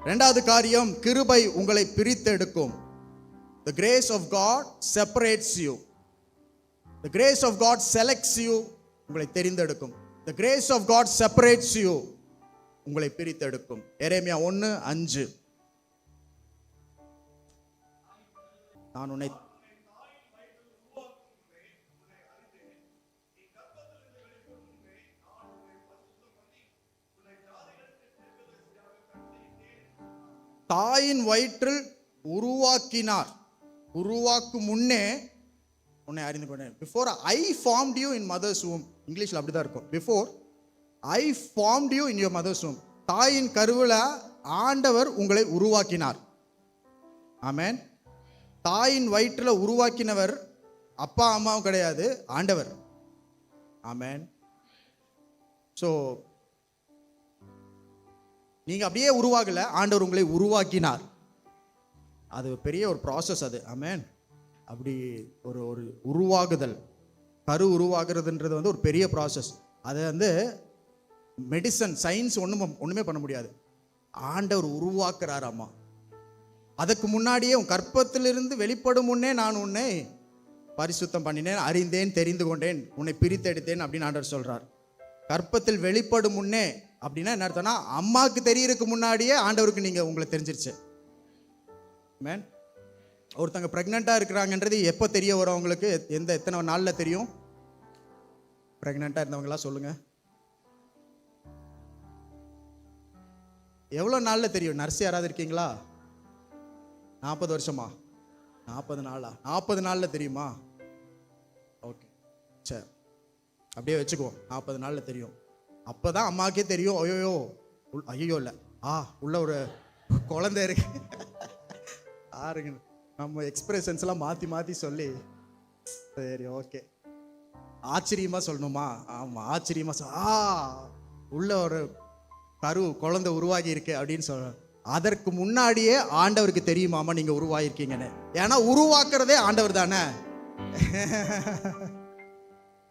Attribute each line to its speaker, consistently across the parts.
Speaker 1: ரெண்டாவது காரியம் கிருபை உங்களை பிரித்தெடுக்கும் the grace of God separates you the grace of God selects you உங்களை தெரிந்தெடுக்கும் the grace of God separates you உங்களை பிரித்தெடுக்கும் எரேமியா ஒன்று அஞ்சு நான் உன்னை தாயின் வயிற்றில் உருவாக்கினார். உருவாக்கும் முன்னே உன்னை அறிந்து கொண்டேன் before I formed you in mother's home இங்கிலீஷில் அப்படி தான் இருக்கும். Before I formed you in your mother's home தாயின் கருவில் ஆண்டவர் உங்களை உருவாக்கினார். ஆமேன் தாயின் வயிற்றில் உருவாக்கினவர் அப்பா அம்மாவும் கிடையாது ஆண்டவர். ஆமேன் ஸோ நீங்கள் அப்படியே உருவாகலை ஆண்டவர் உங்களை உருவாக்கினார். அது பெரிய ஒரு ப்ராசஸ் அது. அமேன் அப்படி ஒரு ஒரு உருவாகுதல். கரு உருவாகுறதுன்றது வந்து ஒரு பெரிய ப்ராசஸ் அதை வந்து மெடிசன் சயின்ஸ் ஒன்றும் ஒன்றுமே பண்ண முடியாது. ஆண்டவர் உருவாக்குறார் அம்மா அதுக்கு முன்னாடியே உன் கற்பத்திலிருந்து வெளிப்படும் முன்னே நான் உன்னை பரிசுத்தம் பண்ணினேன் அறிந்தேன் தெரிந்து கொண்டேன் உன்னை பிரித்தெடுத்தேன் அப்படின்னு ஆண்டவர் சொல்கிறார் கற்பத்தில் வெளிப்படும் முன்னே அப்படின்னா என்ன அர்த்தம்னா அம்மாவுக்கு தெரியறதுக்கு முன்னாடியே ஆண்டவருக்கு நீங்கள் உங்களை தெரிஞ்சிருச்சு. மேன் ஒருத்தங்க ப்ரெக்னெண்ட்டாக இருக்கிறாங்கன்றது எப்போ தெரிய வரும் அவங்களுக்கு? எத்- எந்த எத்தனை நாளில் தெரியும்? ப்ரெக்னெண்ட்டாக இருந்தவங்களாம் சொல்லுங்கள் எவ்வளோ நாளில் தெரியும்? நர்ஸ் யாராவது இருக்கீங்களா? நாற்பது வருஷமா? நாற்பது நாளா? நாற்பது நாளில் தெரியுமா? ஓகே சரி. அப்படியே வச்சுக்குவோம். நாற்பது நாளில் தெரியும். அப்போ தான் அம்மாக்கே தெரியும். ஐயோயோ உள் ஐயோ இல்லை. ஆ உள்ள ஒரு குழந்தை இருக்கு. ஆறுங்க நம்ம எக்ஸ்பிரஷன்ஸ்லாம் மாற்றி மாற்றி சொல்லி. சரி ஓகே ஆச்சரியமாக சொல்லணுமா? ஆமாம் ஆச்சரியமாக சொல் ஆ உள்ள ஒரு கரு குழந்தை உருவாகி இருக்கு அப்படின்னு சொல்ற அதற்கு முன்னாடியே ஆண்டவருக்கு தெரியுமாமா நீங்கள் உருவாகிருக்கீங்கன்னு ஏன்னா உருவாக்குறதே ஆண்டவர் தானே.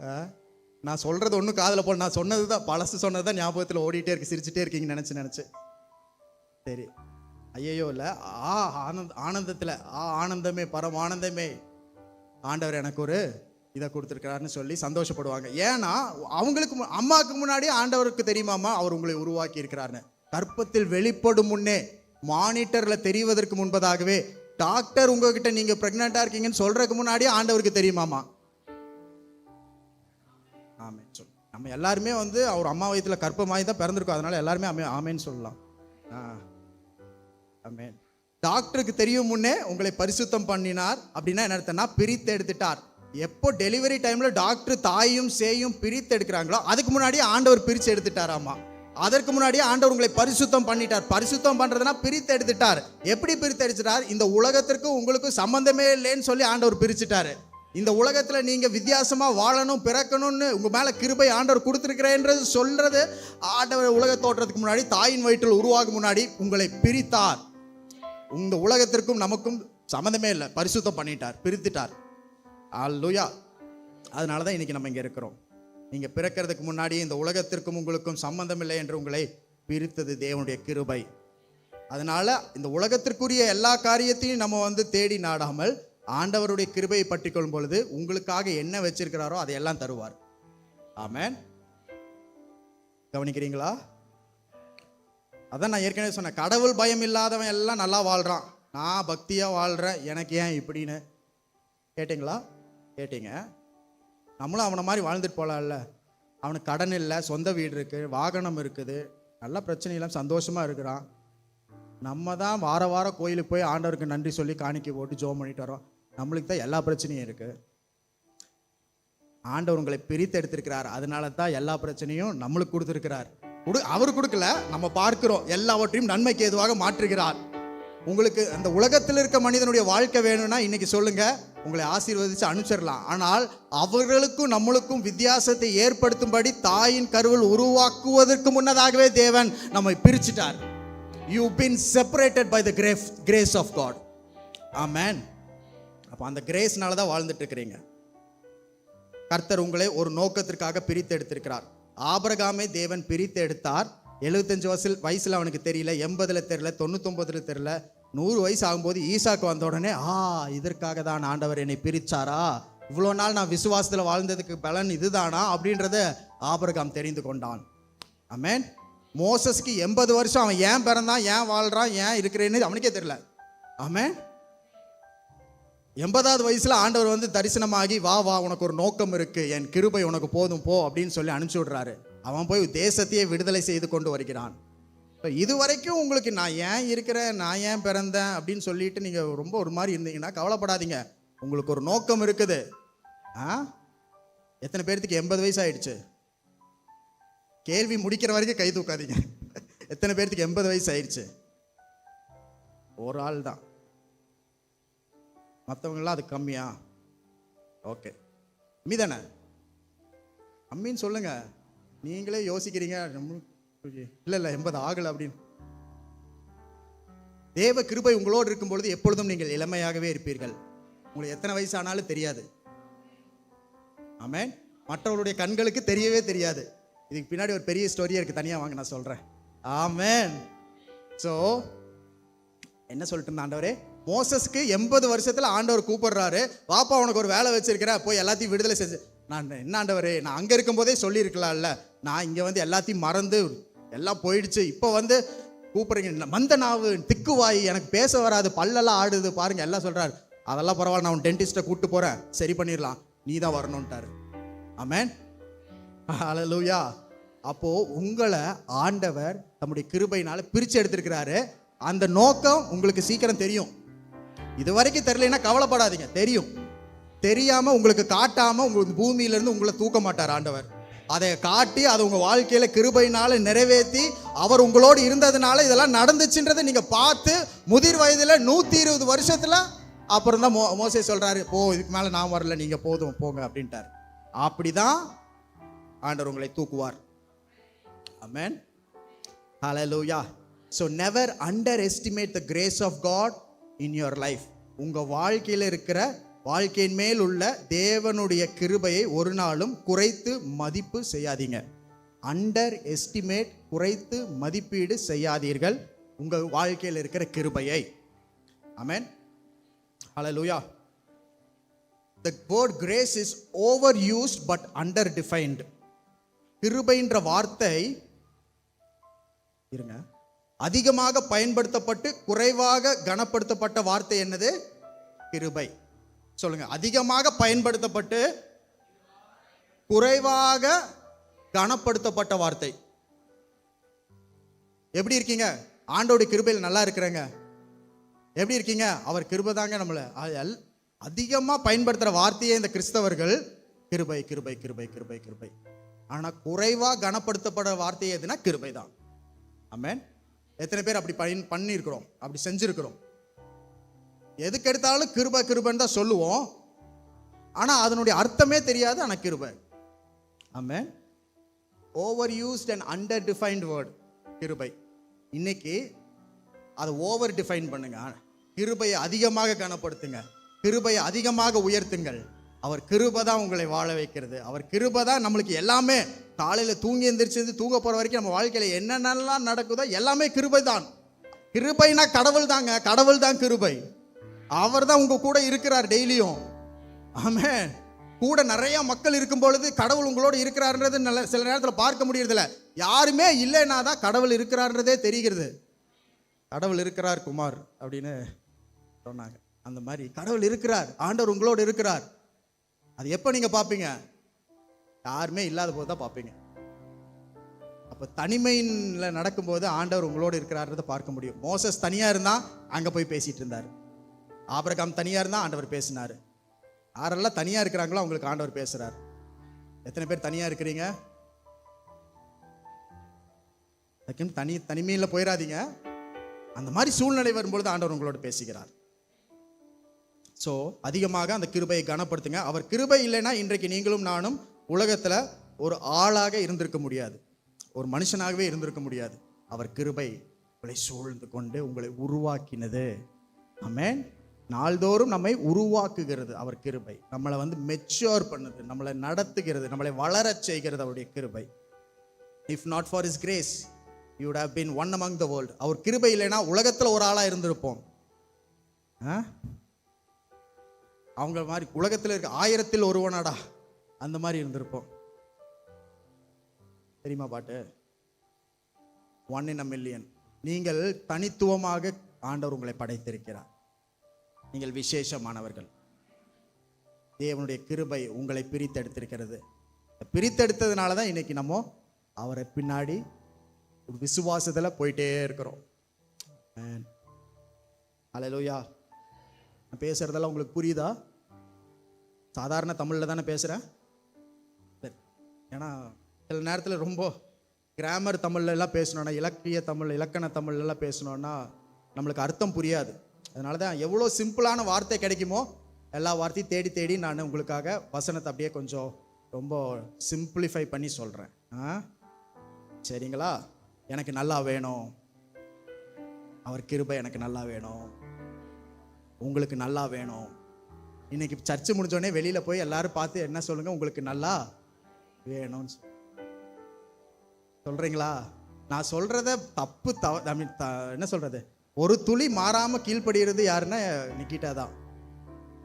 Speaker 1: ஆ? நான் சொல்கிறது ஒன்றும் காதில் போல் நான் சொன்னது தான் பழசு சொன்னது தான் ஞாபகத்தில் ஓடிட்டே இருக்கு சிரிச்சுட்டே இருக்கீங்க நினச்சி நினச்சி. சரி. ஐயையோ இல்லை. ஆ ஆனந்த் ஆனந்தத்தில் ஆ ஆனந்தமே பரம் ஆனந்தமே. ஆண்டவர் எனக்கு ஒரு இதை கொடுத்துருக்கிறாருன்னு சொல்லி சந்தோஷப்படுவாங்க. ஏன்னா அவங்களுக்கு மு- அம்மாவுக்கு முன்னாடியே ஆண்டவருக்கு தெரியுமாமா அவர் உங்களை உருவாக்கி இருக்கிறாருன்னு. கற்பத்தில் வெளிப்படும் முன்னே மானிட்டரில் தெரிவதற்கு முன்பதாகவே டாக்டர் உங்ககிட்ட நீங்கள் ப்ரெக்னெண்ட்டாக இருக்கீங்கன்னு சொல்கிறதுக்கு முன்னாடியே ஆண்டவருக்கு தெரியுமாமா நம்ம எல்லாருமே வந்து அவர் அம்மா வயித்துல கற்பமாகி தான் பிறந்திருக்கோம். அதனால எல்லாருமே அமே ஆமேன்னு சொல்லலாம். ஆ. ஆமேன். டாக்டருக்கு தெரியும் முன்னே உங்களை பரிசுத்தம் பண்ணினார் அப்படின்னா என்ன அர்த்தம்னா பிரித்து எடுத்துட்டார். எப்போ டெலிவரி டைமில் டாக்டர் தாயும் சேயும் பிரித்து எடுக்கிறாங்களோ அதுக்கு முன்னாடியே ஆண்டவர் பிரித்து எடுத்துட்டாராமா. அதற்கு முன்னாடியே ஆண்டவர் உங்களை பரிசுத்தம் பண்ணிட்டார். பரிசுத்தம் பண்ணுறதுனா பிரித்து எடுத்துட்டார். எப்படி பிரித்து எடுத்துட்டார்? இந்த உலகத்திற்கும் உங்களுக்கு சம்மந்தமே இல்லைன்னு சொல்லி ஆண்டவர் பிரிச்சுட்டாரு. இந்த உலகத்தில் நீங்கள் வித்தியாசமாக வாழணும் பிறக்கணும்னு உங்கள் மேலே கிருபை ஆண்டவர் கொடுத்துருக்கிறேன்றது சொல்கிறது ஆண்டவர் உலக தோற்றத்துக்கு முன்னாடி தாயின் வயிற்றில் உருவாகும் முன்னாடி உங்களை பிரித்தார். இந்த உலகத்திற்கும் நமக்கும் சம்மந்தமே இல்லை. பரிசுத்தம் பண்ணிட்டார் பிரித்துட்டார். அல்லுயா அதனால தான் இன்றைக்கி நம்ம இங்கே இருக்கிறோம். நீங்கள் பிறக்கிறதுக்கு முன்னாடியே இந்த உலகத்திற்கும் உங்களுக்கும் சம்மந்தம் இல்லை என்று உங்களை பிரித்தது தேவனுடைய கிருபை. அதனால் இந்த உலகத்திற்குரிய எல்லா காரியத்தையும் நம்ம வந்து தேடி நாடாமல் ஆண்டவருடைய கிருபையை பற்றி கொள்ளும் பொழுது உங்களுக்காக என்ன வச்சிருக்கிறாரோ அதையெல்லாம் தருவார். ஆமேன். கவனிக்கிறீங்களா? அதான் நான் ஏற்கனவே சொன்னேன். கடவுள் பயம் இல்லாதவன் எல்லாம் நல்லா வாழ்கிறான் நான் பக்தியாக வாழ்கிறேன் எனக்கு ஏன் இப்படின்னு? கேட்டிங்களா? கேட்டீங்க. நம்மளும் அவனை மாதிரி வாழ்ந்துட்டு போகலாம்ல அவனுக்கு கடன் இல்லை சொந்த வீடு இருக்குது வாகனம் இருக்குது. நல்ல பிரச்சனை இல்லாமல் சந்தோஷமாக இருக்கிறான். நம்ம தான் வார வாரம் கோயிலுக்கு போய் ஆண்டவருக்கு நன்றி சொல்லி காணிக்கை போட்டு ஜோம் பண்ணிட்டு வரோம். நம்மளுக்கு தான் எல்லா பிரச்சனையும் இருக்குது ஆண்டவர் உங்களை பிரித்து எடுத்திருக்கிறார். அதனால தான் எல்லா பிரச்சனையும் நம்மளுக்கு கொடுத்துருக்கிறார். கொடு அவர் கொடுக்கல நம்ம பார்க்கிறோம். எல்லாவற்றையும் நன்மைக்கு எதுவாக மாற்றுகிறார். உங்களுக்கு அந்த உலகத்தில் இருக்க மனிதனுடைய வாழ்க்கை வேணும்னா இன்னைக்கு சொல்லுங்க. உங்களை ஆசீர்வதிச்சு அனுப்பிச்சிடலாம். ஆனால் அவர்களுக்கும் நம்மளுக்கும் வித்தியாசத்தை ஏற்படுத்தும்படி தாயின் கருவில் உருவாக்குவதற்கு முன்னதாகவே தேவன் நம்மை பிரிச்சிட்டார். You been separated by the grace grace of God amen அப்போ அந்த கிரேஸ்னால தான் வாழ்ந்துட்டு இருக்கிறீங்க. கர்த்தர் உங்களை ஒரு நோக்கத்திற்காக பிரித்து எடுத்திருக்கிறார். ஆபரகாமே தேவன் பிரித்து எடுத்தார். எழுபத்தஞ்சு வயசில் வயசில் அவனுக்கு தெரியல எண்பதில் தெரியல தொண்ணூத்தொம்பதில் தெரியல நூறு வயசு ஆகும்போது ஈசாக்கு வந்த உடனே ஆ இதற்காக தான் ஆண்டவர் என்னை பிரித்தாரா இவ்வளோ நாள் நான் விசுவாசத்தில் வாழ்ந்ததுக்கு பலன் இதுதானா? அப்படின்றத ஆபரகாம் தெரிந்து கொண்டான். அமேன் மோசஸ்க்கு எண்பது வருஷம் அவன் ஏன் பிறந்தான் ஏன் வாழ்கிறான் ஏன் இருக்கிறேன்னு அவனுக்கே தெரியல. ஆமேன் எண்பதாவது வயசில் ஆண்டவர் வந்து தரிசனமாகி வா வா உனக்கு ஒரு நோக்கம் இருக்குது என் கிருபை உனக்கு போதும் போ அப்படின்னு சொல்லி அனுப்பிச்சி விடுறாரு. அவன் போய் தேசத்தையே விடுதலை செய்து கொண்டு வருகிறான். இப்போ இது வரைக்கும் உங்களுக்கு நான் ஏன் இருக்கிறேன் நான் ஏன் பிறந்தேன் அப்படின்னு சொல்லிட்டு நீங்கள் ரொம்ப ஒரு மாதிரி இருந்தீங்கன்னா கவலைப்படாதீங்க. உங்களுக்கு ஒரு நோக்கம் இருக்குது. ஆ? எத்தனை பேர்த்துக்கு எண்பது வயசு ஆயிடுச்சு? கேள்வி முடிக்கிற வரைக்கும் கை தூக்காதீங்க. எத்தனை பேர்த்துக்கு எண்பது வயசு ஆயிடுச்சு? ஒரு ஆள் தான் மற்றவங்களாம் அது கம்மியா? ஓகே கம்மி தானே கம்மின்னு சொல்லுங்க. நீங்களே யோசிக்கிறீங்க. இல்லை இல்லை எண்பது ஆகலை அப்படின்னு. தேவ கிருபை உங்களோடு இருக்கும் பொழுது எப்பொழுதும் நீங்கள் இளமையாகவே இருப்பீர்கள். உங்களுக்கு எத்தனை வயசு ஆனாலும் தெரியாது. ஆமேன் மற்றவர்களுடைய கண்களுக்கு தெரியவே தெரியாது. இதுக்கு பின்னாடி ஒரு பெரிய ஸ்டோரியே இருக்கு. தனியாக வாங்க நான் சொல்கிறேன் ஆமேன் ஸோ என்ன சொல்லிட்டு இருந்தாண்டவரே மோசஸ்க்கு எண்பது வருஷத்தில் ஆண்டவர் கூப்பிடுறாரு. பாப்பா உனக்கு ஒரு வேலை வச்சிருக்கிற போய் எல்லாத்தையும் விடுதலை செஞ்சு. நான் என்ன ஆண்டவர்? நான் அங்கே இருக்கும்போதே சொல்லியிருக்கலாம்ல. நான் இங்கே வந்து எல்லாத்தையும் மறந்து எல்லாம் போயிடுச்சு. இப்போ வந்து கூப்பிடுறீங்க. மந்த நாவு திக்குவாய் எனக்கு பேச வராது. பல்லெல்லாம் ஆடுது. பாருங்க எல்லாம் சொல்கிறாரு அதெல்லாம் பரவாயில்ல நான் டென்டிஸ்ட்டை கூட்டு போகிறேன் சரி பண்ணிடலாம். நீ தான் வரணுன்ட்டாரு ஆமேன் லூயா அப்போது உங்களை ஆண்டவர் தம்முடைய கிருபையினால் பிரித்து எடுத்திருக்கிறாரு. அந்த நோக்கம் உங்களுக்கு சீக்கிரம் தெரியும். இது வரைக்கும் தெரியலன்னா கவலைப்படாதீங்க. தெரியும். தெரியாம உங்களுக்கு காட்டாம உங்களுக்கு பூமியிலேருந்து உங்களை தூக்க மாட்டார் ஆண்டவர். அதை காட்டி அதை உங்க வாழ்க்கையில கிருபையினால நிறைவேற்றி அவர் உங்களோடு இருந்ததுனால இதெல்லாம் நடந்துச்சுன்றதை நீங்க பார்த்து முதிர் வயதுல நூத்தி இருபது வருஷத்துல அப்புறம் தான் மோ மோசை சொல்றாரு போ இதுக்கு மேல நான் வரல நீங்க போதும் போங்க அப்படின்ட்டார். அப்படிதான் ஆண்டவர் உங்களை தூக்குவார். Amen so never underestimate the grace of God in your life உங்கள் வாழ்க்கையில் இருக்கிற வாழ்க்கையின் மேல் உள்ள தேவனுடைய கிருபையை ஒரு நாளும் குறைத்து மதிப்பு செய்யாதீங்க. அண்டர் எஸ்டிமேட் குறைத்து மதிப்பீடு செய்யாதீர்கள் உங்கள் வாழ்க்கையில் இருக்கிற கிருபையை. அமேன் ஹalleluya the grace is over overused but under defined கிருபைன்ற வார்த்தை இருங்க. அதிகமாக பயன்படுத்தப்பட்டு குறைவாக கனப்படுத்தப்பட்ட வார்த்தை என்னது? கிருபை. சொல்லுங்க. அதிகமாக பயன்படுத்தப்பட்டு குறைவாக கனப்படுத்தப்பட்ட வார்த்தை. எப்படி இருக்கீங்க? ஆண்டோட கிருபையில் நல்லா இருக்கிறேங்க. எப்படி இருக்கீங்க? அவர் கிருபை தாங்க நம்மளை. அதிகமாக பயன்படுத்துகிற வார்த்தையே இந்த கிறிஸ்தவர்கள் கிருபை கிருபை கிருபை கிருபை கிருபை. ஆனால் குறைவாக கனப்படுத்தப்பட வார்த்தை எதுனா கிருபை தான். அமேன் எத்தனை பேர் அப்படி பயன் பண்ணியிருக்கிறோம் அப்படி செஞ்சிருக்கிறோம். எதுக்கு எடுத்தாலும் கிருபை கிருபைன்னு தான் சொல்லுவோம். ஆனா அதனுடைய அர்த்தமே தெரியாது ஆனா கிருபை. Amen. Over used and under defined word கிருபை. இன்னைக்கு அதை ஓவர் டிஃபைன் பண்ணுங்க. கிருபையை அதிகமாக கனப்படுத்துங்க. கிருபையை அதிகமாக உயர்த்துங்கள். அவர் கிருபை தான் உங்களை வாழ வைக்கிறது. அவர் கிருபை தான் நம்மளுக்கு எல்லாமே காலையில் தூங்கி எந்திரிச்சிருந்து தூங்க போகிற வரைக்கும் நம்ம வாழ்க்கையில் என்னென்னலாம் நடக்குதோ எல்லாமே கிருபை தான். கிருபைனா கடவுள் தாங்க. கடவுள் தான் கிருபை. அவர் தான் உங்கள் கூட இருக்கிறார் டெய்லியும். ஆமே கூட நிறைய மக்கள் இருக்கும் பொழுது கடவுள் உங்களோட இருக்கிறாருன்றது நல்ல சில நேரத்தில் பார்க்க முடியறதில்ல. யாருமே இல்லைன்னா தான் கடவுள் இருக்கிறார்ன்றதே தெரிகிறது. கடவுள் இருக்கிறார் குமார் அப்படின்னு சொன்னாங்க. அந்த மாதிரி கடவுள் இருக்கிறார். ஆண்டவர் உங்களோடு இருக்கிறார். அது எப்போ நீங்கள் பார்ப்பீங்க? யாருமே இல்லாத போது தான் பார்ப்பீங்க. அப்போ தனிமையில் நடக்கும்போது ஆண்டவர் உங்களோடு இருக்கிறாருன்றதை பார்க்க முடியும். மோசஸ் தனியாக இருந்தால் அங்கே போய் பேசிகிட்டு இருந்தார். ஆபரகாம் தனியாக இருந்தால் ஆண்டவர் பேசினார். யாரெல்லாம் தனியாக இருக்கிறாங்களோ அவங்களுக்கு ஆண்டவர் பேசுகிறார் எத்தனை பேர் தனியாக இருக்கிறீங்க? தனி தனிமையில் போயிடாதீங்க அந்த மாதிரி சூழ்நிலை வரும்பொழுது ஆண்டவர் உங்களோட பேசுகிறார். ஸோ அதிகமாக அந்த கிருபையை கனப்படுத்துங்க. அவர் கிருபை இல்லைன்னா இன்றைக்கு நீங்களும் நானும் உலகத்தில் ஒரு ஆளாக இருந்திருக்க முடியாது. ஒரு மனுஷனாகவே இருந்திருக்க முடியாது. அவர் கிருபை உங்களை சூழ்ந்து கொண்டு உங்களை உருவாக்கினது. ஆமேன் நாள்தோறும் நம்மை உருவாக்குகிறது அவர் கிருபை. நம்மளை வந்து மெச்சோர் பண்ணுது நம்மளை நடத்துகிறது நம்மளை வளரச் செய்கிறது அவருடைய கிருபை. If not for is grace you have been one among the world அவர் கிருபை இல்லைன்னா உலகத்தில் ஒரு ஆளாக இருந்திருப்போம். ஆ? அவங்க மாதிரி உலகத்தில் இருக்க ஆயிரத்தில் ஒருவனாடா அந்த மாதிரி இருந்திருப்போம். தெரியுமா பாட்டு? ஒன் இன் அ மில்லியன் நீங்கள் தனித்துவமாக ஆண்டவர் உங்களை படைத்திருக்கிறார். நீங்கள் விசேஷமானவர்கள். தேவனுடைய கிருபை உங்களை பிரித்தெடுத்திருக்கிறது. பிரித்தெடுத்ததுனால தான் இன்னைக்கு நம்ம அவரை பின்னாடி ஒரு விசுவாசத்தில் போயிட்டே இருக்கிறோம். அலையலோயா நான் பேசுறதெல்லாம் உங்களுக்கு புரியுதா? சாதாரண தமிழில் தானே பேசுகிறேன் ஏன்னா சில நேரத்தில் ரொம்ப கிராமர் தமிழ்ல எல்லாம் பேசணும்னா இலக்கிய தமிழ் இலக்கண தமிழ்ல எல்லாம் பேசணும்னா நம்மளுக்கு அர்த்தம் புரியாது. அதனால தான் எவ்வளோ சிம்பிளான வார்த்தை கிடைக்குமோ எல்லா வார்த்தையும் தேடி தேடி நான் உங்களுக்காக வசனத்தை அப்படியே கொஞ்சம் ரொம்ப சிம்பிளிஃபை பண்ணி சொல்கிறேன் ஆ? சரிங்களா? எனக்கு நல்லா வேணும். அவர் கிருபை எனக்கு நல்லா வேணும். உங்களுக்கு நல்லா வேணும். இன்னைக்கு சர்ச்சு முடிஞ்சோடனே வெளியில் போய் எல்லாரும் பார்த்து என்ன சொல்லுங்க உங்களுக்கு நல்லா வேணும்னு சொல்கிறீங்களா நான் சொல்கிறத தப்பு தவ ஐ மீன் என்ன சொல்கிறது ஒரு துளி மாறாமல் கீழ்ப்படுகிறது யாருன்னா நிக்கிட்டா தான்.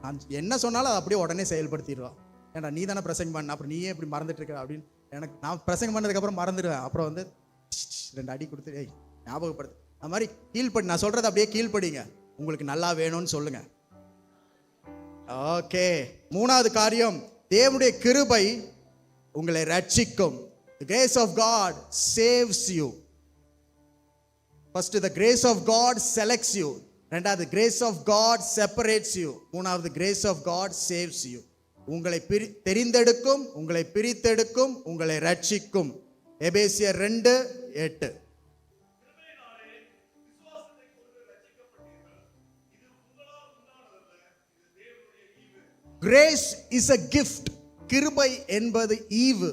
Speaker 1: நான் என்ன சொன்னாலும் அதை அப்படியே உடனே செயல்படுத்திடுவான். ஏன்டா நீ தானே பிரசங்கம் பண்ண அப்புறம் நீயே இப்படி மறந்துட்டு இருக்க அப்படின்னு எனக்கு நான் பிரசங்கம் பண்ணதுக்கப்புறம் மறந்துடுவேன். அப்புறம் வந்து ரெண்டு அடி கொடுத்து ஏய் ஞாபகப்படுத்து. அது மாதிரி கீழ்படி நான் சொல்கிறத அப்படியே கீழ்ப்படிங்க. உங்களுக்கு நல்லா வேணும்னு சொல்லுங்கள் ஓகே. மூணாவது காரியம் தேவனுடைய கிருபை உங்களை ரட்சிக்கும். Grace of God saves you first the grace of God selects you ரெண்டாவது grace of God separates you மூணாவது grace of God saves you உங்களை பிரி தெரிந்தெடுக்கும் உங்களை பிரித்தெடுக்கும் உங்களை ரட்சிக்கும். எபேசியர் ரெண்டு எட்டு. கிரேஸ் இஸ் அ கிஃப்ட் கிருபை என்பது ஈவு.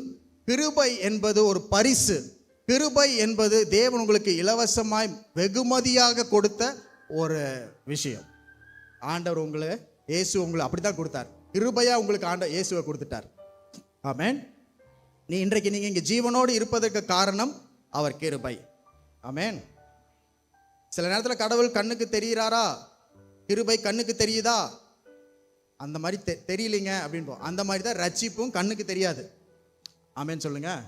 Speaker 1: கிருபை என்பது ஒரு பரிசு. கிருபை என்பது தேவன் உங்களுக்கு இலவசமாய் வெகுமதியாக கொடுத்த ஒரு விஷயம். ஆண்டவர் உங்களை இயேசு உங்களை அப்படித்தான் கொடுத்தார். கிருபையாக உங்களுக்கு ஆண்ட இயேசுவை கொடுத்துட்டார். ஆமேன். நீ இன்றைக்கு நீங்கள் இங்கே ஜீவனோடு இருப்பதற்கு காரணம் அவர் கிருபை. ஆமேன். சில நேரத்தில் கடவுள் கண்ணுக்கு தெரிகிறாரா கிருபை கண்ணுக்கு தெரியுதா? அந்த மாதிரி தெ தெரியலைங்க அப்படின்போம். அந்த மாதிரி தான் ரட்சிப்பும் கண்ணுக்கு தெரியாது. ஆமேன்னு சொல்லுங்க.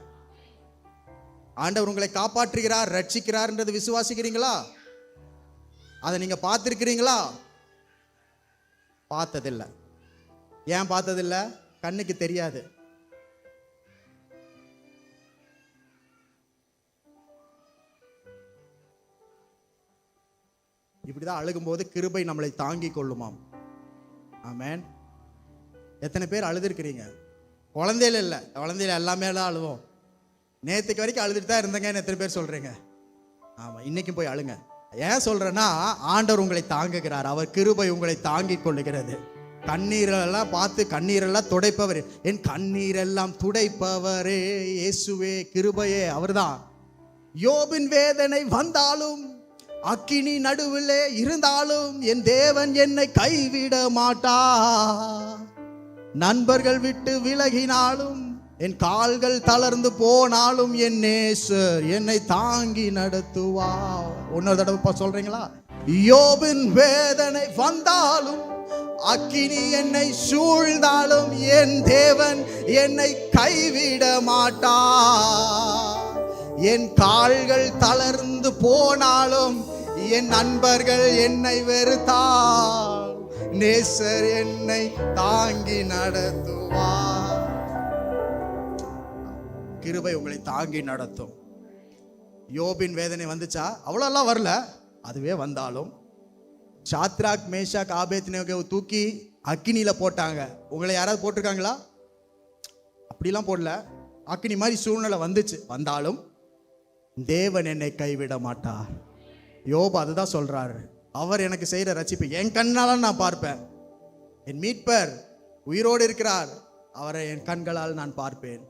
Speaker 1: ஆண்டவர் உங்களை காப்பாற்றுகிறார் ரட்சிக்கிறார்ன்றது விசுவாசிக்கிறீங்களா? அதை நீங்கள் பார்த்துருக்கிறீங்களா? பார்த்ததில்லை. ஏன் பார்த்ததில்ல? கண்ணுக்கு தெரியாது. இப்படிதான் அழுகும்போது கிருபை நம்மளை தாங்கி கொள்ளுமாம். ஆமேன். எத்தனை பேர் அழுதுருக்கிறீங்க? குழந்தையில இல்லை. குழந்தையில எல்லாமே தான் அழுவோம். நேற்றுக்கு வரைக்கும் அழுதுட்டு தான் இருந்தேங்கன்னு எத்தனை பேர் சொல்கிறீங்க ஆமாம் இன்னைக்கும் போய் அழுங்க. ஏன் சொல்கிறேன்னா ஆண்டவர் உங்களை தாங்குகிறார். அவர் கிருபை உங்களை தாங்கி கொள்ளுகிறது. கண்ணீரெல்லாம் பார்த்து கண்ணீரெல்லாம் துடைப்பவர். என் கண்ணீரெல்லாம் துடைப்பவரே இயேசுவே கிருபையே அவர்தான். யோபின் வேதனை வந்தாலும் அக்கினி நடுவிலே இருந்தாலும் என் தேவன் என்னை கைவிட மாட்டா. நண்பர்கள் விட்டு விலகினாலும் என் கால்கள் தளர்ந்து போனாலும் என் நேசர் என்னை தாங்கி நடத்துவா. இன்னொரு தடவை சொல்றீங்களா? யோபின் வேதனை வந்தாலும் அக்கினி என்னை சூழ்ந்தாலும் என் தேவன் என்னை கைவிட மாட்டா. என் கால்கள் தளர்ந்து போனாலும் என் நண்பர்கள் என்னை வெறுத்தால் நேசர் என்னை தாங்கி நடத்துவார். கிருபை உங்களை தாங்கி நடத்தும். யோபின் வேதனை வந்துச்சா? அவ்வளோலாம் வரல. அதுவே வந்தாலும். சாத்ராக் மேஷாக் ஆபேத்னேவை தூக்கி அக்கினியில் போட்டாங்க. உங்களை யாராவது போட்டிருக்காங்களா? அப்படிலாம் போடல. அக்கினி மாதிரி சூழ்நிலை வந்துச்சு. வந்தாலும் தேவன் என்னை கைவிட மாட்டார். யோபு அதுதான் சொல்றாரு. அவர் எனக்கு செய்கிற ரசிப்பு என் கண்ணால் நான் பார்ப்பேன். என் மீட்பர் உயிரோடு இருக்கிறார். அவரை என் கண்களால் நான் பார்ப்பேன்.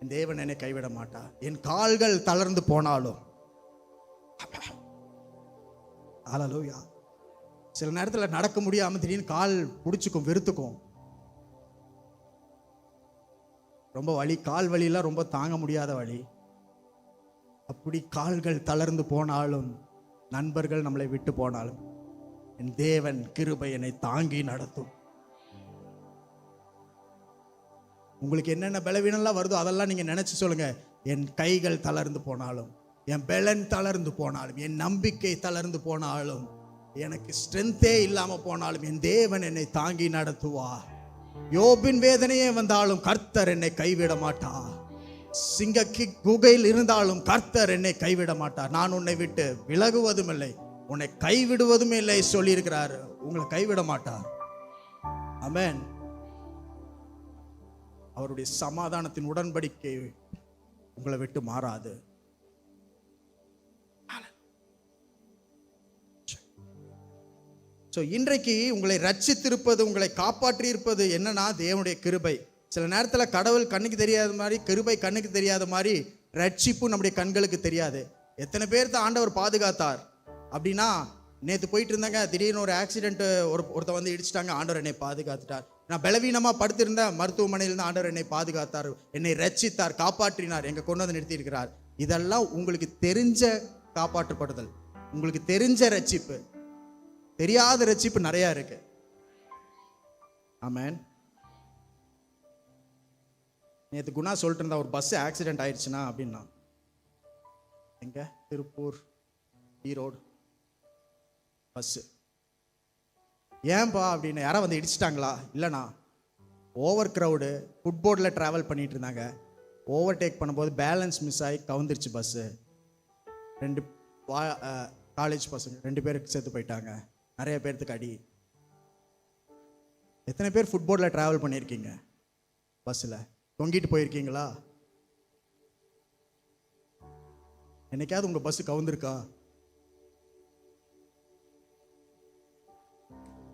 Speaker 1: என் தேவன் என்னை கைவிட மாட்டார். என் கால்கள் தளர்ந்து போனாலும். ஹalleluya சில நேரத்தில் நடக்க முடியாமல் திடீர்னு கால் பிடிச்சிக்கும் வெறுத்துக்கும். ரொம்ப வலி கால் வலியெல்லாம் ரொம்ப தாங்க முடியாத வழி அப்படி கால்கள் தளர்ந்து போனாலும் நண்பர்கள் நம்மளை விட்டு போனாலும் என் தேவன் கிருபை என்னை தாங்கி நடத்தும். உங்களுக்கு என்னென்ன பலவீனம்லாம் வருதோ அதெல்லாம் நீங்கள் நினச்சி சொல்லுங்க. என் கைகள் தளர்ந்து போனாலும் என் பெலன் தளர்ந்து போனாலும் என் நம்பிக்கை தளர்ந்து போனாலும் எனக்கு ஸ்ட்ரென்த்தே இல்லாமல் போனாலும் என் தேவன் என்னை தாங்கி நடத்துவார். யோபின் வேதனையே வந்தாலும் கர்த்தர் என்னை கைவிட மாட்டார். சிங்கக்கி குகையில் இருந்தாலும் கர்த்தர் என்னை கைவிட மாட்டார். நான் உன்னை விட்டு விலகுவதும் இல்லை உன்னை கைவிடுவதும் இல்லை சொல்லியிருக்கிறார். உங்களை கைவிட மாட்டார். அமேன் அவருடைய சமாதானத்தின் உடன்படிக்கை உங்களை விட்டு மாறாது. ஸோ இன்றைக்கு உங்களை ரட்சித்திருப்பது உங்களை காப்பாற்றியிருப்பது என்னன்னா தேவனுடைய கிருபை. சில நேரத்தில் கடவுள் கண்ணுக்கு தெரியாத மாதிரி கிருபை கண்ணுக்கு தெரியாத மாதிரி ரட்சிப்பு நம்முடைய கண்களுக்கு தெரியாது. எத்தனை பேர்த்த ஆண்டவர் பாதுகாத்தார்? அப்படின்னா நேற்று போயிட்டு இருந்தாங்க திடீர்னு ஒரு ஆக்சிடென்ட் ஒரு ஒருத்தன் வந்து இடிச்சிட்டாங்க ஆண்டவர் என்னை பாதுகாத்துட்டார். நான் பலவீனமாக படுத்திருந்தேன் மருத்துவமனையிலிருந்து ஆண்டவர் என்னை பாதுகாத்தார். என்னை ரட்சித்தார் காப்பாற்றினார் எங்கள் கொண்டு வந்து நிறுத்தியிருக்கிறார். இதெல்லாம் உங்களுக்கு தெரிஞ்ச காப்பாற்றப்படுதல். உங்களுக்கு தெரிஞ்ச ரட்சிப்பு. தெரியாத ரட்சிப்பு நிறையா இருக்குது ஆமேன். நேற்று குணா சொல்லிட்டு இருந்தா ஒரு பஸ் ஆக்சிடென்ட் ஆயிடுச்சுன்னா அப்படின்னா. எங்க? திருப்பூர் ஈரோடு. பஸ்ஸு ஏன்பா அப்படின்னு யாரா வந்து இடிச்சிட்டாங்களா? இல்லைண்ணா. ஓவர் க்ரௌடு ஃபுட்போர்டில் ட்ராவல் பண்ணிட்டு இருந்தாங்க. ஓவர் டேக் பண்ணும்போது பேலன்ஸ் மிஸ் ஆகி கவுந்துருச்சு பஸ்ஸு ரெண்டு வா காலேஜ் பசங்க ரெண்டு பேருக்கு சேர்த்து போயிட்டாங்க. நிறைய பேர்த்துக்கு அடி. எத்தனை பேர் ஃபுட்போர்டில் ட்ராவல் பண்ணியிருக்கீங்க பஸ்ஸில் தொங்கிட்டு போயிருக்கீங்களா? என்னைக்காவது உங்கள் பஸ் கவுந்திருக்கா?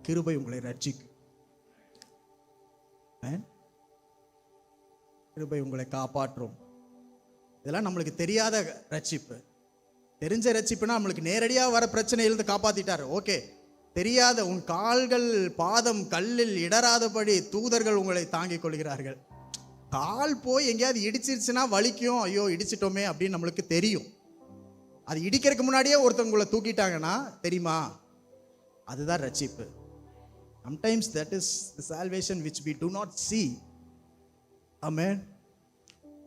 Speaker 1: கிருபை உங்களை ரட்சிக்கு கிருபை உங்களை காப்பாற்றும். இதெல்லாம் நம்மளுக்கு தெரியாத ரட்சிப்பு. தெரிஞ்ச ரட்சிப்புனா நம்மளுக்கு நேரடியாக வர பிரச்சனையிலிருந்து காப்பாத்திட்டாரு. ஓகே. தெரியாத உன் கால்கள் பாதம் கல்லில் இடராதபடி தூதர்கள் உங்களை தாங்கிக் கொள்கிறார்கள். கால் போய் எங்கேயாவது இடிச்சிருச்சுன்னா வலிக்கும். ஐயோ இடிச்சிட்டோமே அப்படின்னு நம்மளுக்கு தெரியும். அது இடிக்கிறதுக்கு முன்னாடியே ஒருத்தவங்களை தூக்கிட்டாங்கன்னா தெரியுமா? அதுதான் ரட்சிப்பு. Sometimes that is salvation which we do not see ஆமே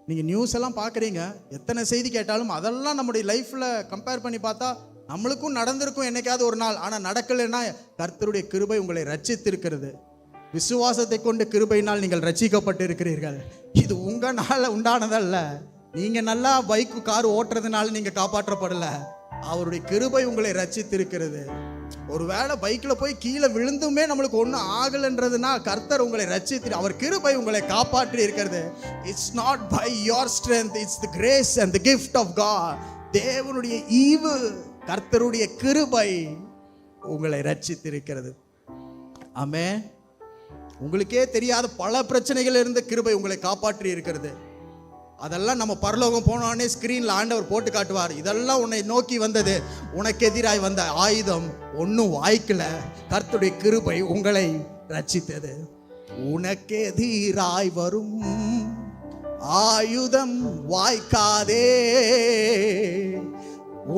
Speaker 1: நீங்கள் நியூஸ் எல்லாம் பார்க்குறீங்க. எத்தனை செய்தி கேட்டாலும் அதெல்லாம் நம்முடைய லைஃப்பில் கம்பேர் பண்ணி பார்த்தா நம்மளுக்கும் நடந்திருக்கும் என்னைக்காவது ஒரு நாள். ஆனால் நடக்கலைன்னா கர்த்தருடைய கிருபை உங்களை ரட்சித்திருக்கிறது. விசுவாசத்தை கொண்டு கிருபையினால் நீங்கள் ரட்சிக்கப்பட்டு இருக்கிறீர்கள் இது உங்களால் உண்டானதல்ல. நீங்கள் நல்லா பைக்கு கார் ஓட்டுறதுனால நீங்கள் காப்பாற்றப்படல. அவருடைய கிருபை உங்களை ரச்சித்திருக்கிறது ஒருவேளை பைக்கில் போய் கீழே விழுந்துமே நம்மளுக்கு ஒன்றும் ஆகலைன்றதுனா கர்த்தர் உங்களை ரட்சித்து அவர் கிருபை உங்களை காப்பாற்றி இருக்கிறது it's not by your strength it's the grace and the gift of God தேவனுடைய ஈவு கர்த்தருடைய கிருபை உங்களை ரட்சித்திருக்கிறது. ஆமே உங்களுக்கே தெரியாத பல பிரச்சனைகள் இருந்து கிருபை உங்களை காப்பாற்றி இருக்கிறது. அதெல்லாம் நம்ம பரலோகம் போனோடனே ஸ்க்ரீனில் ஆண்டவர் போட்டு காட்டுவார். இதெல்லாம் உன்னை நோக்கி வந்தது. உனக்கு எதிராய் வந்த ஆயுதம் ஒன்றும் வாய்க்கல. கர்த்துடைய கிருபை உங்களை ரச்சித்தது உனக்கு எதிராய் வரும் ஆயுதம் வாய்க்காதே.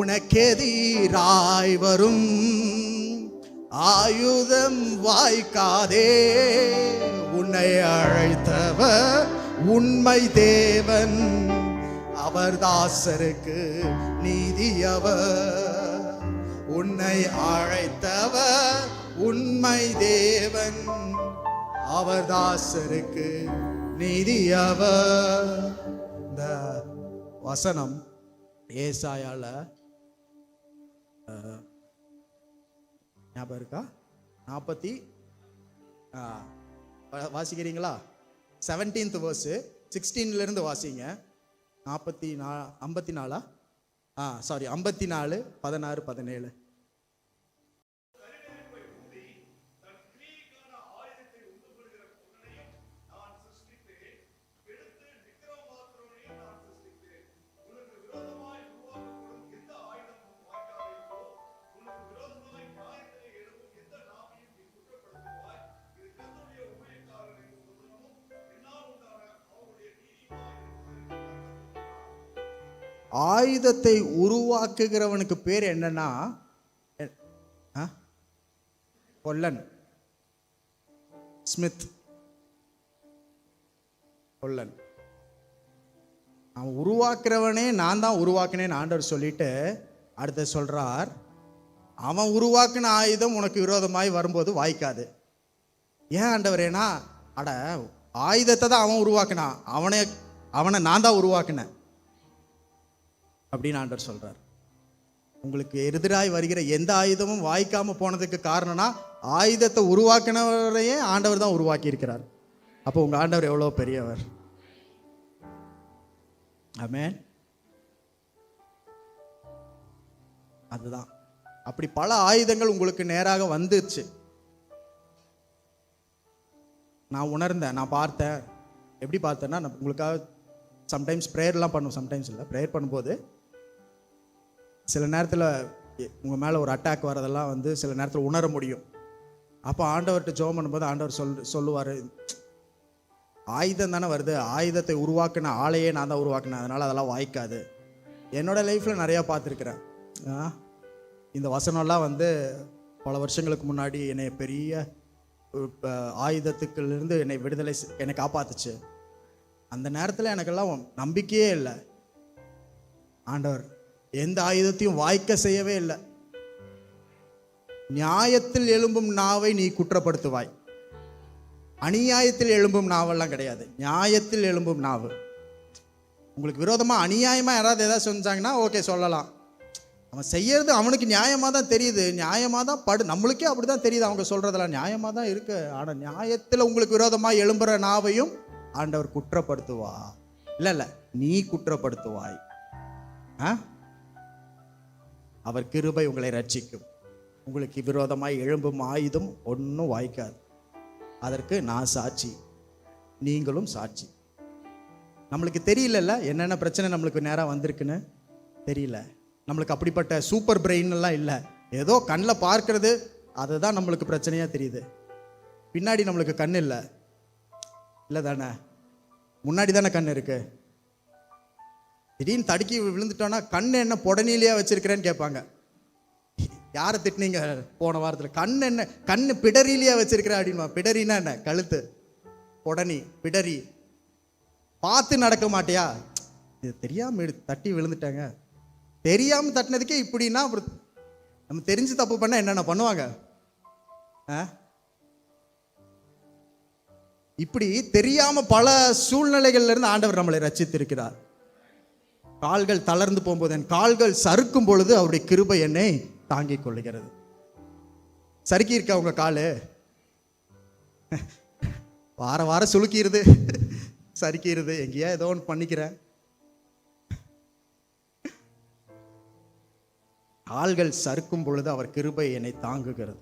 Speaker 1: உனக்கு எதிராய் வரும் ஆயுதம் வாய்க்காதே. உன்னை அழைத்தவர் உண்மை தேவன். அவர் தாசருக்கு நீதியவர். உன்னை அழைத்தவர் உண்மை தேவன். அவர் தாசருக்கு நீதியவர். இந்த வசனம் ஏசாயால ஞாபகம் இருக்கா? நாற்பத்தி வாசிக்கிறீங்களா? செவன்டீன்த் வேர்ஸு சிக்ஸ்டீன்லேருந்து வாசிங்க. நாற்பத்தி நா ஐம்பத்தி நாலா? ஆ சாரி ஐம்பத்தி நாலு பதினாறு பதினேழு. ஆயுதத்தை உருவாக்குகிறவனுக்கு பேர் என்னன்னா ஆ? கொல்லன். ஸ்மித். கொல்லன். அவன் உருவாக்குறவனே நான் தான் உருவாக்கினேன்னு ஆண்டவர் சொல்லிட்டு அடுத்து சொல்றார். அவன் உருவாக்கின ஆயுதம் உனக்கு விரோதமாய் வரும்போது வாய்க்காது. ஏன் ஆண்டவரேனா அட ஆயுதத்தை தான் அவன் உருவாக்குனான். அவனை அவனை நான் தான் உருவாக்குனேன். அப்படின்னு ஆண்டவர் சொல்கிறார் உங்களுக்கு எதிராய் வருகிற எந்த ஆயுதமும் வாய்க்காம போனதுக்கு காரணம்னா ஆயுதத்தை உருவாக்கினவரையே ஆண்டவர் தான் உருவாக்கி இருக்கிறார் அப்போ உங்க ஆண்டவர் எவ்வளோ பெரியவர். ஆமேன். அதுதான். அப்படி பல ஆயுதங்கள் உங்களுக்கு நேராக வந்துச்சு நான் உணர்ந்தேன் நான் பார்த்தேன். எப்படி பார்த்தேன்னா நான் உங்களுக்காக சம்டைம்ஸ் ப்ரேயர்லாம் பண்ணுவோம் சம்டைம்ஸ் இல்லை. ப்ரேயர் பண்ணும்போது சில நேரத்தில் உங்கள் மேலே ஒரு அட்டாக் வரதெல்லாம் வந்து சில நேரத்தில் உணர முடியும். அப்போ ஆண்டவர்கிட்ட ஜோம் பண்ணும்போது ஆண்டவர் சொல் சொல்லுவார். ஆயுதம் தானே வருது. ஆயுதத்தை உருவாக்கின ஆளையே நான் தான் உருவாக்கினேன். அதனால் அதெல்லாம் வாய்க்காது. என்னோட லைஃப்பில் நிறையா பார்த்துருக்குறேன். இந்த வசனம்லாம் வந்து பல வருஷங்களுக்கு முன்னாடி என்னை பெரிய ஒரு, ஆயுதத்துக்குள்ளிருந்து என்னை விடுதலை செ- என்னை காப்பாத்துச்சு. அந்த நேரத்தில் எனக்கெல்லாம் நம்பிக்கையே இல்லை. ஆண்டவர் எந்த ஆயுதத்தையும் வாய்க்க செய்யவே இல்லை. நியாயத்தில் எழும்பும் நாவை நீ குற்றப்படுத்துவாய். அநியாயத்தில் எழும்பும் நாவெல்லாம் கிடையாது. நியாயத்தில் எழும்பும் நாவு. உங்களுக்கு விரோதமாக அநியாயமாக யாராவது ஏதாவது செஞ்சாங்கன்னா ஓகே சொல்லலாம். அவன் செய்யறது அவனுக்கு நியாயமாக தான் தெரியுது. நியாயமாக தான் படு நம்மளுக்கே அப்படி தான் தெரியுது. அவங்க சொல்கிறதெல்லாம் நியாயமாக தான் இருக்கு. ஆனால் நியாயத்தில் உங்களுக்கு விரோதமாக எழும்புற நாவையும் ஆண்டவர் குற்றப்படுத்துவா. இல்லை இல்லை நீ குற்றப்படுத்துவாய். ஆ? அவர் கிருபை உங்களை ரட்சிக்கும். உங்களுக்கு விரோதமாய் எழும்பும் ஆயுதம் ஒன்றும் வாய்க்காது. அதற்கு நான் சாட்சி. நீங்களும் சாட்சி. நம்மளுக்கு தெரியலல்ல என்னென்ன பிரச்சனை நம்மளுக்கு நேராக வந்திருக்குன்னு? தெரியல. நம்மளுக்கு அப்படிப்பட்ட சூப்பர் பிரெயின்லாம் இல்லை. ஏதோ கண்ணில் பார்க்கறது அதுதான் நம்மளுக்கு பிரச்சனையாக தெரியுது. பின்னாடி நம்மளுக்கு கண் இல்லை. இல்லை தானே முன்னாடி தானே கண் இருக்குது திடீர்னு தடுக்கி விழுந்துட்டோன்னா கண் என்ன புடனிலேயே வச்சிருக்கிறேன்னு கேட்பாங்க. யாரை திட்டினீங்க? போன வாரத்தில். கண் என்ன கண் பிடரிலேயே வச்சிருக்கிற அப்படின்வா பிடரினா என்ன? கழுத்து. புடனி பிடரி. பார்த்து நடக்க மாட்டியா? இது தெரியாம தட்டி விழுந்துட்டாங்க. தெரியாம தட்டினதுக்கே இப்படின்னா அப்புறம் நம்ம தெரிஞ்சு தப்பு பண்ணால் என்னென்ன பண்ணுவாங்க? ஆ? இப்படி தெரியாம பல சூழ்நிலைகள்ல இருந்து ஆண்டவர் நம்மளை ரச்சித்திருக்கிறார் கால்கள் தளர்ந்து போகும்போது என் கால்கள் சறுக்கும் பொழுது அவருடைய கிருபை என்னை தாங்கிக் கொள்ளுகிறது. சறுக்கி இருக்கா உங்க காலு? வார வாரம் சுளுக்கிடுது சறுக்கிடுது எங்கேயா ஏதோ ஒன்று பண்ணிக்கிறேன். கால்கள் சறுக்கும் பொழுது அவர் கிருபை என்னை தாங்குகிறது.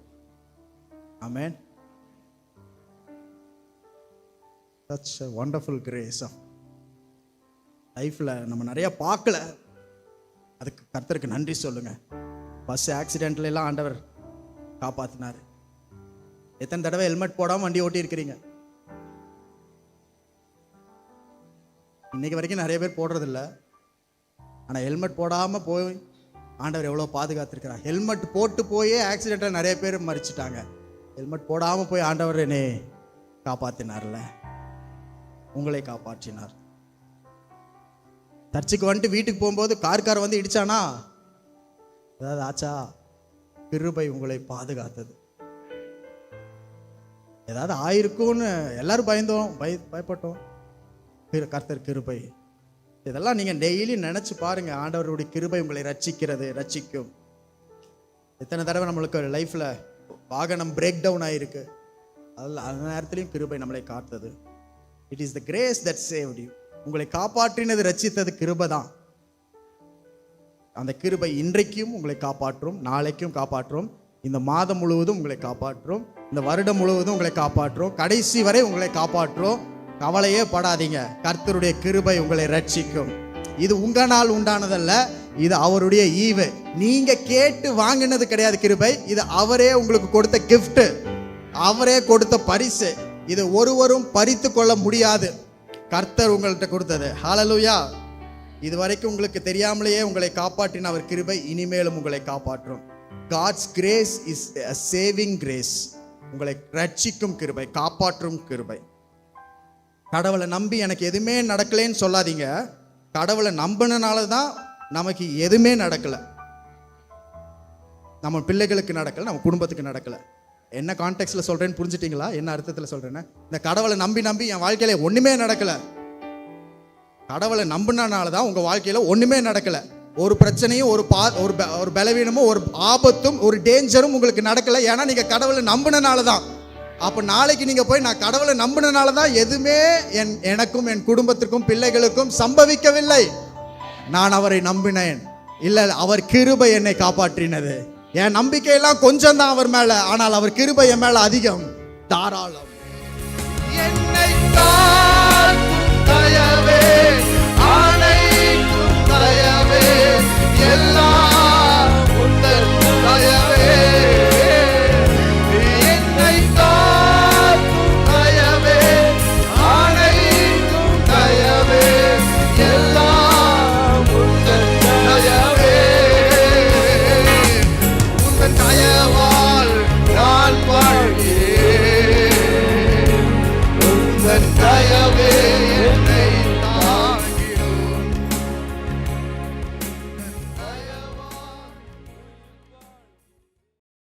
Speaker 1: Amen such wonderful grace of லைஃப்பில் நம்ம நிறைய பார்க்கல. அதுக்கு கர்த்தருக்கு நன்றி சொல்லுங்கள் பஸ் ஆக்சிடெண்ட்லாம் ஆண்டவர் காப்பாத்தினார். எத்தனை தடவை ஹெல்மெட் போடாமல் வண்டி ஓட்டியிருக்கிறீங்க? இன்னைக்கு வரைக்கும் நிறைய பேர் போடுறதில்ல. ஆனால் ஹெல்மெட் போடாமல் போய் ஆண்டவர் எவ்வளோ பாதுகாத்துருக்கிறார். ஹெல்மெட் போட்டு போயே ஆக்சிடெண்ட்டில் நிறைய பேர் மறிச்சிட்டாங்க. ஹெல்மெட் போடாமல் போய் ஆண்டவர் என்னை காப்பாற்றினார்ல உங்களை காப்பாற்றினார். சர்ச்சுக்கு வந்துட்டு வீட்டுக்கு போகும்போது கார்கார் வந்து இடிச்சானா? ஏதாவது ஆச்சா? கிருபை உங்களை பாதுகாத்தது. ஏதாவது ஆயிருக்கும்னு எல்லாரும் பயந்தோம் பய பயப்பட்டோம். கிரு- கர்த்தர் கிருபை. இதெல்லாம் நீங்கள் டெய்லி நினச்சி பாருங்கள் ஆண்டவருடைய கிருபை உங்களை ரட்சிக்கிறது ரட்சிக்கும். எத்தனை தடவை நம்மளுக்கு லைஃப்பில் வாகனம் பிரேக் டவுன் ஆயிருக்கு. அதில் அந்த நேரத்துலையும் கிருபை நம்மளை காத்தது. It is the grace that save you உங்களை காப்பாற்றினது ரச்சித்தது கிருபை தான் அந்த கிருபை இன்றைக்கும் உங்களை காப்பாற்றும் நாளைக்கும் காப்பாற்றும். இந்த மாதம் முழுவதும் உங்களை காப்பாற்றும். இந்த வருடம் முழுவதும் உங்களை காப்பாற்றும். கடைசி வரை உங்களை காப்பாற்றும். கவலையே படாதீங்க. கர்த்தருடைய கிருபை உங்களை ரட்சிக்கும். இது உங்க நாள் உண்டானதல்ல இது அவருடைய ஈவு. நீங்க கேட்டு வாங்கினது கிடையாது கிருபை இது அவரே உங்களுக்கு கொடுத்த கிஃப்ட் அவரே கொடுத்த பரிசு. இது ஒருவரும் பறித்து கொள்ள முடியாது. கர்த்தர் உங்கள்கிட்ட கொடுத்தது. ஹalleluya இதுவரைக்கும் உங்களுக்கு தெரியாமலேயே உங்களை காப்பாற்றின அவர் கிருபை இனிமேலும் உங்களை காப்பாற்றும். God's grace is a saving grace உங்களை ரட்சிக்கும் கிருபை காப்பாற்றும் கிருபை. கடவுளை நம்பி எனக்கு எதுவுமே நடக்கலைன்னு சொல்லாதீங்க. கடவுளை நம்பினனால தான் நமக்கு எதுவுமே நடக்கலை. நம்ம பிள்ளைகளுக்கு நடக்கலை நம்ம குடும்பத்துக்கு நடக்கலை. என்ன கான்டெக்ட்ல சொல்றேன்னு புரிஞ்சுட்டீங்களா? என்ன அர்த்தத்தில் சொல்றேன்னு? இந்த கடவுளை நம்பி நம்பி என் வாழ்க்கையில ஒண்ணுமே நடக்கல. கடவுளை நம்பினால தான் உங்க வாழ்க்கையில ஒண்ணுமே நடக்கல. ஒரு பிரச்சனையும் ஒரு பா ஒரு ப- ஒரு பலவீனமும் ஒரு ஆபத்தும் ஒரு டேஞ்சரும் உங்களுக்கு நடக்கல. ஏன்னா நீங்க கடவுளை நம்பினால தான். அப்ப நாளைக்கு நீங்க போய் நான் கடவுளை நம்பினால தான் எதுவுமே என் எனக்கும் என் குடும்பத்திற்கும் பிள்ளைகளுக்கும் சம்பவிக்கவில்லை. நான் அவரை நம்பினேன். இல்ல அவர் கிருபை என்னை காப்பாற்றினது. என் நம்பிக்கையெல்லாம் கொஞ்சம் தான் அவர் மேல ஆனால் அவர் கிருபை என் மேல அதிகம். தாராளம்.